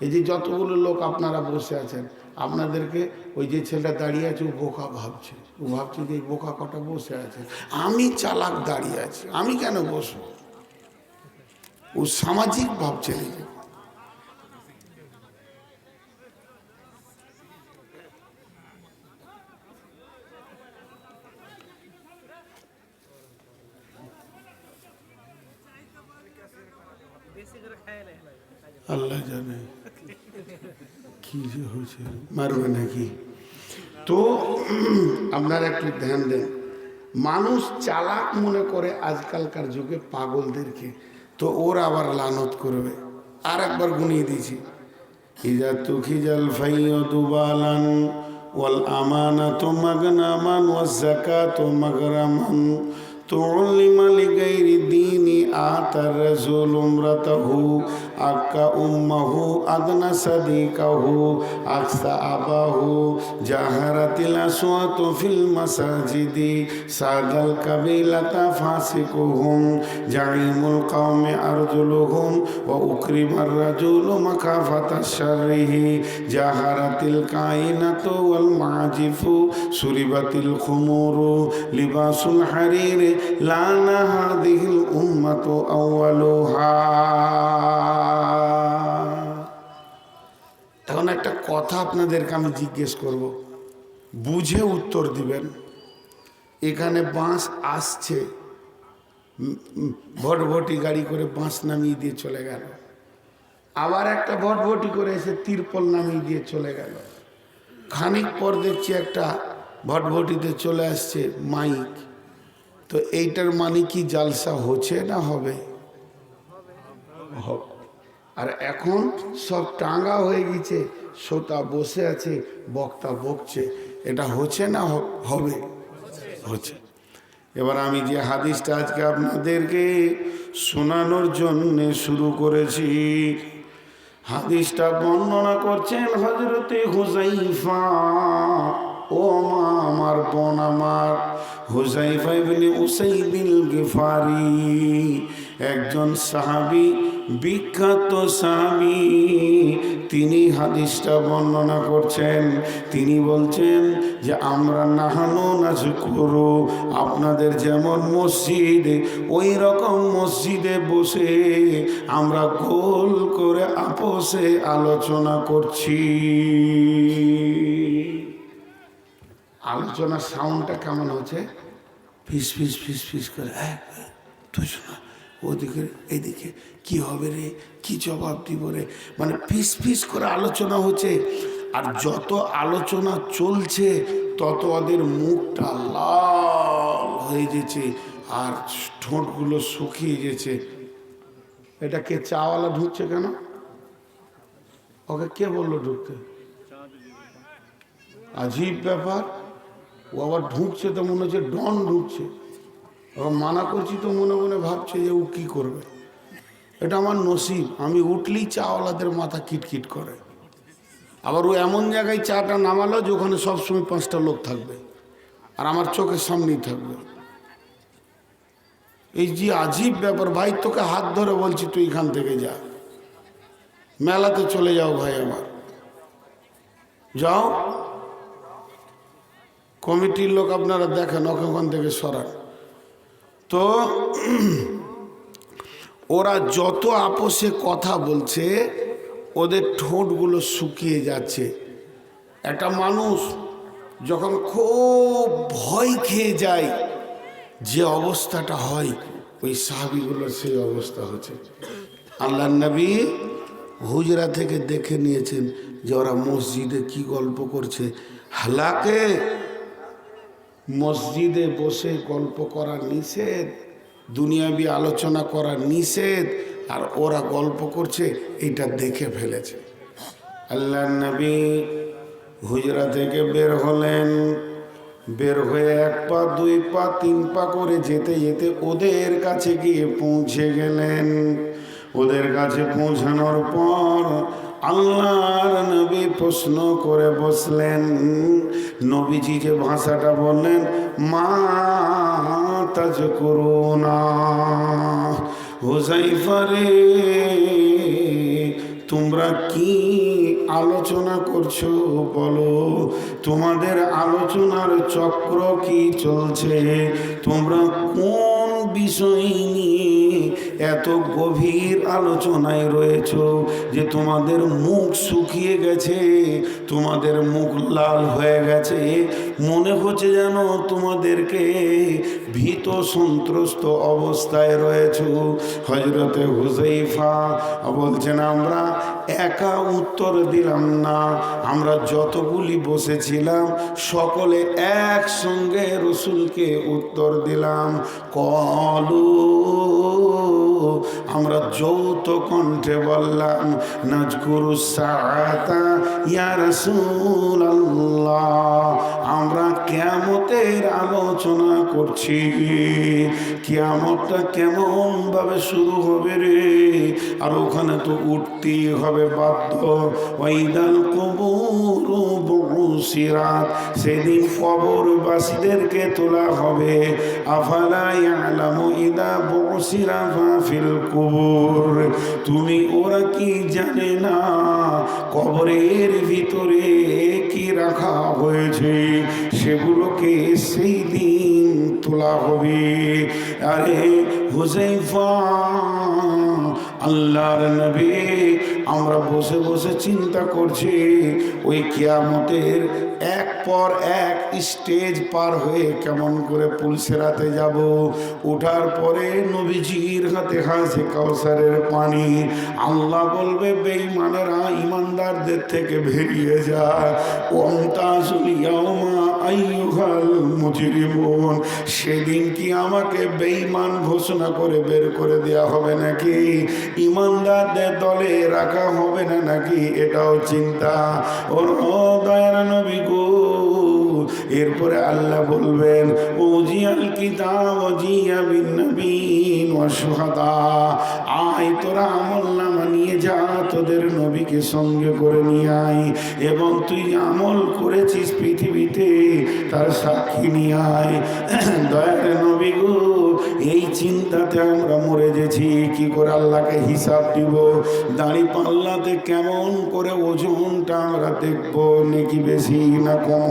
এই যে যতগুলো লোক আপনারা বসে আছেন, আপনাদেরকে ওই যে ছেলেটা দাঁড়িয়ে আছে, ও বোকা ভাবছে। ও ভাবছে যে এই বোকা কটা বসে আছে। আমি চালাক দাঁড়িয়ে আছি, আমি কেন বসবো? ও সামাজিক ভাবছে নিজে আল্লাহ জানে। কি যে হয়েছে, মারবে নাকি? তো, আপনারা একটু ধ্যান দেন। মানুষ চালাক মনে করে আজকালকার যুগে পাগলদেরকে। তো ওর আবার লানত করবে। আর একবার গুনিয়ে দিয়েছি। ইজা তুখিজাল ফাইয় দুবালান ওয়াল আমানাতু মাগনামান ওয়াজ মাগরামান تعلم لغير الدين آتى الرسول امرته أكا أمه أدنى صديقه أقصى أباه جاهرت الأصوات في المساجد ساد القبيلة فاسقهم زعيم القوم أرجلهم وأكرم الرجل مخافة شره جاهرت الكائنة والمعجف سربت الخمور لباس الحرير তখন এখন একটা কথা আপনাদেরকে আমি জিজ্ঞেস করব। বুঝে উত্তর দিবেন। এখানে বাঁশ আসছে। ভটভটি গাড়ি করে বাঁশ নামিয়ে দিয়ে চলে গেল। আবার একটা ভটভটি করে এসে তিরপল নামিয়ে দিয়ে চলে গেল। খানিক পর দেখছি একটা ভটভটিতে চলে আসছে মাইক। তো এইটার মানে কি জালসা হচ্ছে না হবে। আর এখন সব টাঙ্গা হয়ে গেছে শ্রোতা বসে আছে বক্তা বকছে এটা হচ্ছে না হবে? হচ্ছে। এবার আমি যে হাদিসটা আজকে আপনাদেরকে শোনানোর জন্য শুরু করেছি হাদিসটা বর্ণনা করছেন হজরতে হুজাইফা ও মা, আমার বোন আমার। হুজাইফা ইবনে উসাইদিল গিফারি, একজন সাহাবী, বিখ্যাত সাহাবী। তিনি হাদিসটা বর্ণনা করছেন। তিনি বলছেন যে, আমরা নাহানো নাচ করো আপনাদের যেমন মসজিদ, ওই রকম মসজিদে বসে আমরা গোল করে আপোষে আলোচনা করছি। আলোচনার সাউন্ডটা কেমন হচ্ছে? ফিস ফিস ফিস ফিস করে হ্যাঁ তুই শোনা, ওদিকে, এদিকে, কি হবে রে? কি জবাব দিব রে? মানে ফিস ফিস করে আলোচনা হচ্ছে। আর যত আলোচনা চলছে, তত ওদের মুখটা লাল হয়ে গেছে আর ঠোঁটগুলো শুকিয়ে গেছে। এটা কে, চাওয়ালা ঢুকছে কেন? ওকে কে বলল ঢুকতে? আজীব ব্যাপার। ও আবার ঢুকছে তো মনে হচ্ছে ডন ঢুকছে। আবার মানা করছি তো মনে মনে ভাবছে যে ও কী করবে। এটা আমার নসিব, আমি উঠলেই চাওয়ালাদের মাথা কিটকিট করে। আবার ও এমন জায়গায় চাটা নামালো যে ওখানে সবসময় পাঁচটা লোক থাকবে। আর আমার চোখের সামনেই থাকবে। এই যে আজীব ব্যাপার, ভাই তোকে হাত ধরে বলছি, তুই এখান থেকে যা। মেলাতে চলে যাও ভাই আমার। যাও। কমিটির লোক আপনারা দেখেন, ওখান থেকে সরান। তো, ওরা যত আপোষে কথা বলছে, ওদের ঠোঁটগুলো শুকিয়ে যাচ্ছে। একটা মানুষ যখন খুব ভয় খেয়ে যায়, যে অবস্থাটা হয়, ওই সাহাবিগুলোর সেই অবস্থা হচ্ছে। আল্লাহ নবী হুজরা থেকে দেখে নিয়েছেন যে ওরা মসজিদে কি গল্প করছে। হালাকে মসজিদে বসে গল্প করা নিষেধ, দুনিয়াবি আলোচনা করা নিষেধ, আর ওরা গল্প করছে, এটা দেখে ফেলেছে। আল্লাহ নবী হুজরা থেকে বের হলেন। বের হয়ে এক পা, দুই পা, তিন পা করে যেতে যেতে ওদের কাছে গিয়ে পৌঁছে গেলেন। ওদের কাছে পৌঁছানোর পর আল্লাহর নবী প্রশ্ন করে বসলেন। নবীজি যে ভাষাটা বললেন, মা তাজ করুণা হুজাইফারে তোমরা কি আলোচনা করছ বলো? তোমাদের আলোচনার চক্র কি চলছে? তোমরা কোন বিষয় নিয়ে এত গভীর আলোচনায় রয়েছো যে তোমাদের মুখ শুকিয়ে গেছে, তোমাদের মুখ লাল হয়ে গেছে। মনে হচ্ছে যেন তোমাদেরকে ভীত সন্ত্রস্ত অবস্থায় রয়েছ। হজরতে হুজাইফা বলছেন, আমরা একা উত্তর দিলাম না। আমরা যতগুলি বসেছিলাম, সকলে একসঙ্গে রসুলকে উত্তর দিলাম। কলু আমরা যৌথ কণ্ঠে বললাম, নাজকুরু সাআতা ইয়া রাসূলুল্লাহ। আমরা কিয়ামতের আলোচনা করছি। কিয়ামতটা কেমন ভাবে শুরু হবে রে? আর ওখানে তো উঠতেই হবে বাধ্য। ওয়াইদাল কবুর বুসিরাত, সেদিন কবরবাসীদেরকে তোলা হবে। আফালা ইয়ালামু ইদা বুসিরা ফিল কুবুর। তুমি ওরা কি জানে না? কবরের ভিতরে কি রাখা হয়েছে? সেগুলোকে সেই দিন তোলা হবে। আরে হুসাইফা আল্লাহর নবী, আমরা বসে বসে চিন্তা করছি, ওই কিয়ামতের এক পর এক স্টেজ পার হয়ে কেমন করে পুলসেরাতে যাব। ওঠার পরে নবীজির হাতে হাসে কাউসারের পানি। আল্লাহ বলবে, বেঈমানেরা ইমানদারদের থেকে বেরিয়ে যায় ওমতাজুল ইয়াউমা আইয়ুহাল মুজরিমুন। সেদিন কি আমাকে বেঈমান ঘোষণা করে বের করে দেয়া হবে নাকি? ইমানদারদের দলে রাখা হবে না নাকি? এটাও চিন্তা। ওর ও দয়ার নবী গো এরপরে আল্লাহ বলবেন ও জিয়াল কিতাব জিয়া বিন নবীন ওয়া আয়, তোরা আমল নামা নিয়ে যা, তোদের নবীকে সঙ্গে করে নিয়ে আয় এবং তুই আমল করেছিস পৃথিবীতে, তার সাক্ষী নিয়ে আয়। দয়ার নবী গো, এই চিন্তাতে আমরা মরে গেছি, কি করে আল্লাহকে হিসাব দিব? দাড়ি পাল্লাতে কেমন করে ওজনটা আমরা দেখব, নাকি বেশি না কম